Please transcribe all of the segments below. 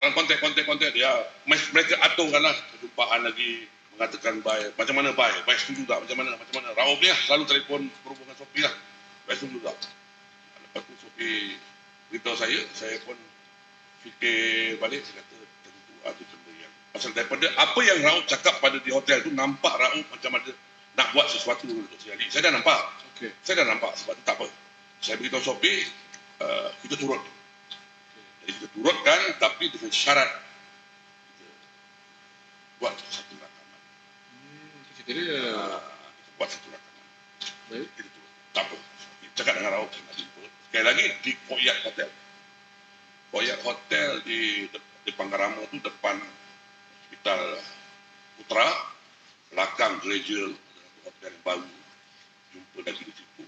dalam konteks-konteks dia. Mereka aturkanlah perjumpaan lagi mengatakan baik. Macam mana baik? Baik setuju tak? Macam mana macam mana? Raub ni lah selalu telefon berhubungan Sophie lah. Baik setuju tak? Lepas tu Sophie beritahu saya saya pun fikir balik. Saya kata tentu ada benda yang pasal daripada apa yang Raub cakap pada di hotel tu nampak Raub macam ada nak buat sesuatu untuk saya saya dah nampak. Okay. saya dah nampak sebab tu tak apa. Saya beritahu Sophie uh, kita turut jadi kita turutkan tapi dengan syarat kita buat satu rakaman. Hmm, dia. Uh, kita buat satu rakaman. Baik. Kita turut. Tak apa. Kita cakap dengan Rauk. Sekali lagi di Koyak Hotel. Koyak Hotel di di Panggarama tu depan Hospital Putra, belakang gereja hotel yang baru. Jumpa lagi di situ.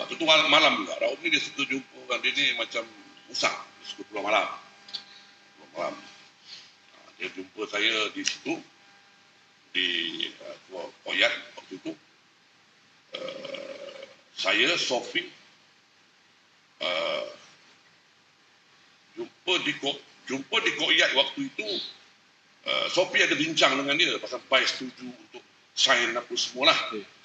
Waktu tu malam juga. Rauk ni dia suka jumpa orang dia ni macam suku Pulau Malam. Pulau Malam. Ha, dia jumpa saya di situ di uh, Koyat waktu itu. Uh, saya, Sofi, uh, jumpa di jumpa di Koyat waktu itu. Uh, Sofi ada bincang dengan dia pasal Pai setuju untuk sign apa semua lah.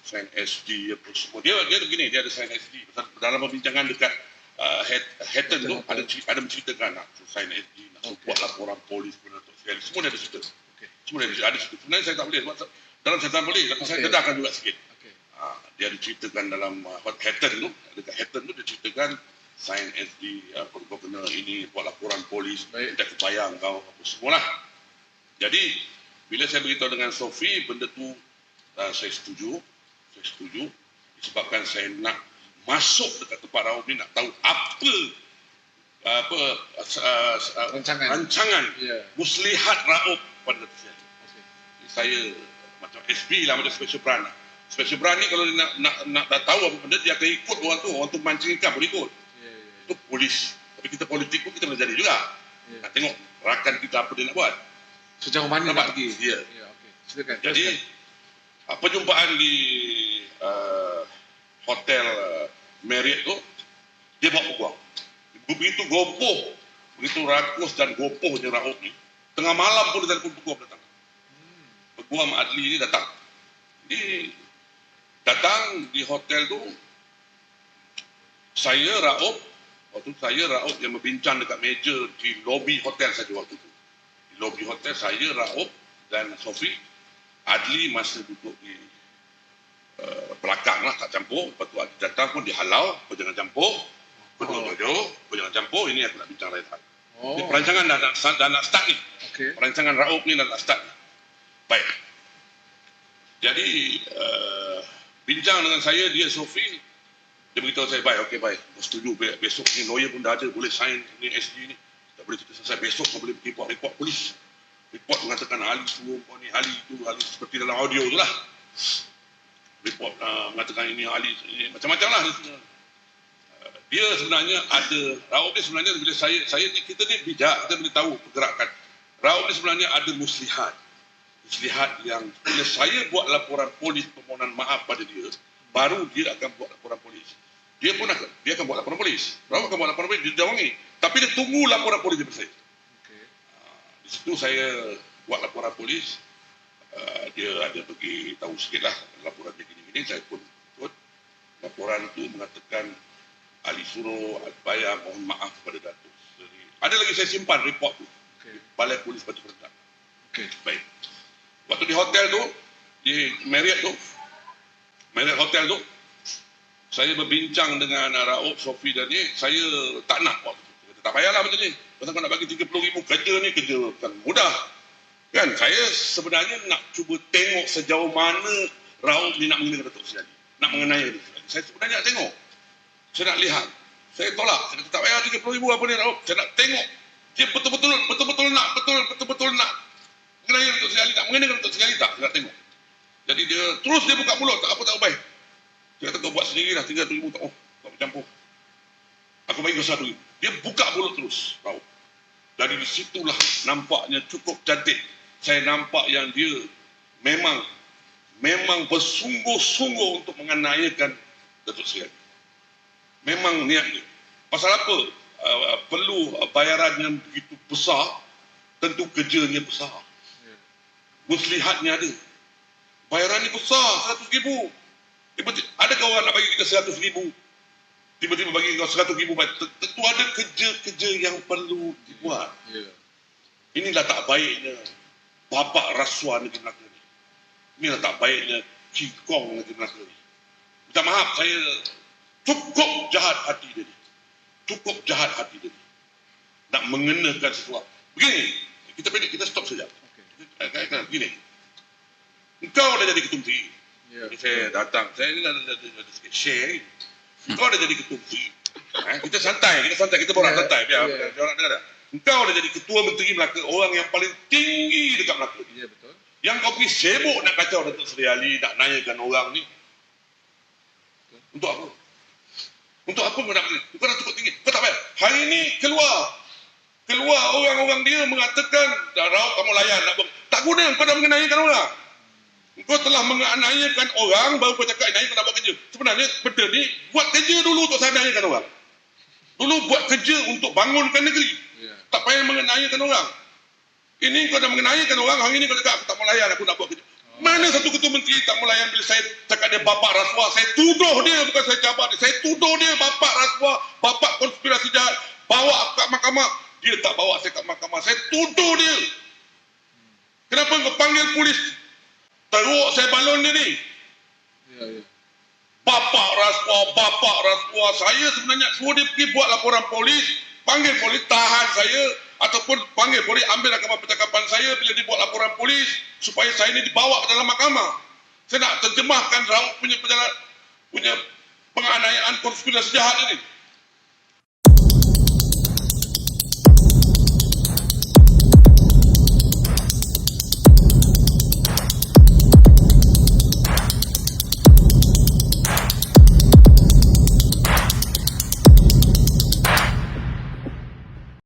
Sign SD apa semua. Dia, dia begini, dia ada sign SD. Dalam perbincangan dekat uh, Hatton tu ada ada menceritakan nak sign SG nak okay. buat laporan polis kepada Tok Sekali semua dia ada cerita. Okay. semua dia ada, ada cerita. Sebenarnya saya tak boleh. Sebab dalam saya tak boleh. Tapi okay. saya dedahkan juga sikit. Okay. uh, dia ada ceritakan dalam uh, Hatton tu. Dekat Hatton tu dia ceritakan sign SD uh, kau kena ini buat laporan polis. Tak kebayang kau apa semualah jadi bila saya beritahu dengan Sophie benda tu uh, saya setuju. Saya setuju. Disebabkan saya nak masuk dekat tempat Raub ni nak tahu apa apa uh, uh, rancangan, rancangan yeah. muslihat Raub pada saya. Okay. Saya macam SB lah macam special brand lah. Special brand ni kalau dia nak, nak, nak, nak tahu apa benda dia akan ikut orang tu. Orang tu mancing ikan boleh ikut. Yeah, yeah. Itu polis. Tapi kita politik pun kita boleh jadi juga. Yeah. Nak tengok rakan kita apa dia nak buat. Sejauh mana nak pergi? Ya. Yeah. okay. Silakan. Jadi, perjumpaan di uh, hotel uh, Marriott tu dia bawa peguam. Begitu gopoh. Begitu rakus dan gopohnya Raub ni tengah malam pun dia telefon peguam datang. Peguam Adli ni datang. Di datang di hotel tu saya Raub waktu saya Raub yang berbincang dekat meja di lobi hotel saja waktu tu. Di lobi hotel saya Raub dan Sofi Adli masih duduk di uh, belakang lah tak campur. Lepas tu datang pun dihalau kau jangan campur. Kau oh. jauh kau jangan campur ini aku nak bincang lain hal oh. ini perancangan dah nak, dah nak start ni. Okay. perancangan Raub ni dah nak start ni. baik. Jadi uh, bincang dengan saya dia Sofi dia beritahu saya baik okey baik. Aku setuju besok ni lawyer pun dah ada boleh sign ni SG ni. Tak boleh kita selesai. Besok kau boleh report report polis. Report mengatakan ahli semua ni ahli itu ahli seperti dalam audio tu lah report uh, mengatakan ini ahli ini macam-macam lah. Uh, dia sebenarnya ada Raub ni sebenarnya bila saya saya ni kita ni bijak kita boleh tahu pergerakan. Raub ni sebenarnya ada muslihat. Muslihat yang bila saya buat laporan polis permohonan maaf pada dia baru dia akan buat laporan polis. Dia pun akan dia akan buat laporan polis. Raub akan buat laporan polis dia jawangi tapi dia tunggu laporan polis daripada saya. Okay. uh, di situ saya buat laporan polis. Uh, dia ada pergi tahu sikit lah laporan dia gini-gini saya pun ikut laporan itu mengatakan ahli suruh bayar mohon maaf kepada Datuk Seri. ada lagi saya simpan report tu okay. balai polis Batu Perentak okay. baik waktu di hotel tu di Marriott tu Marriott Hotel tu saya berbincang dengan Raub, Sofi dan ni, saya tak nak waktu tu. Tak payahlah macam ni. Pasal kau nak bagi 30 ribu kerja ni, kerja bukan mudah. Kan saya sebenarnya nak cuba tengok sejauh mana Raub ni nak mengenai Datuk Seri Nak mengenai Saya sebenarnya nak tengok. Saya nak lihat. Saya tolak. Saya kata tak payah 30 ribu apa ni Raub. Saya nak tengok. Dia betul-betul betul-betul nak betul betul-betul nak mengenai Datuk Seri Tak mengenai Datuk Seri tak. Saya nak tengok. Jadi dia terus dia buka mulut. Tak apa tak baik. Dia kata kau buat sendiri lah 30 ribu. Tak oh. Tak bercampur. Aku bagi kau satu. Dia buka mulut terus. Raub. Dari situlah nampaknya cukup cantik saya nampak yang dia memang memang bersungguh-sungguh untuk menganiakan Datuk Seri. Memang niat dia. Pasal apa? uh, perlu bayaran yang begitu besar, tentu kerjanya besar. Ya. Muslihatnya ada. Bayaran ni besar, 100 ribu. Tiba-tiba, adakah orang nak bagi kita 100 ribu? Tiba-tiba bagi kau 100 ribu. Tentu ada kerja-kerja yang perlu dibuat. Ya. Inilah tak baiknya bapak rasuah negeri Melaka Inilah tak baiknya King negeri Melaka ni. Minta maaf, saya cukup jahat hati dia ni. Cukup jahat hati dia ni. Nak mengenakan sesuatu. Begini, kita pendek, kita stop saja. Okey. Eh, eh, eh, Begini. Engkau dah jadi ketum FI. Ya. Ini saya datang, saya ni dah, dah, dah, dah, sikit share ni. Engkau dah jadi ketum FI. Eh, kita santai, kita santai, kita borak Ya, santai. Biar, ya. biar orang dengar dah. Engkau dah jadi ketua menteri Melaka, orang yang paling tinggi dekat Melaka. Ya betul. Yang kau pergi sibuk nak kacau Datuk Seri Ali, nak nanyakan orang ni. Untuk apa? Untuk apa kau nak beli? Kau dah cukup tinggi. Kau tak payah. Hari ni keluar. Keluar orang-orang dia mengatakan, dah raut kamu layan. Tak, ber- tak guna kau dah mengenakan orang. Kau telah menganiayakan orang, baru kau cakap ini kau nak buat kerja. Sebenarnya benda ni, buat kerja dulu untuk saya menganiayakan orang. Dulu buat kerja untuk bangunkan negeri. Ya. Tak payah menganiayakan orang. Ini kau dah menganiayakan orang, hari ini kau cakap aku tak mau layan, aku nak buat kerja. Mana satu ketua menteri tak mau layan bila saya cakap dia bapak rasuah. Saya tuduh dia, bukan saya cabar dia. Saya tuduh dia bapak rasuah, bapak konspirasi jahat. Bawa aku kat mahkamah. Dia tak bawa saya kat mahkamah. Saya tuduh dia. Kenapa kau panggil polis? Teruk saya balon dia ni. Ya ya. Bapak rasuah, bapak rasuah. Saya sebenarnya suruh dia pergi buat laporan polis. Panggil polis, tahan saya. Ataupun panggil polis, ambil rakaman percakapan saya bila dia buat laporan polis. Supaya saya ini dibawa ke dalam mahkamah. Saya nak terjemahkan Raut punya perjalanan, punya penganiayaan konspirasi jahat ini.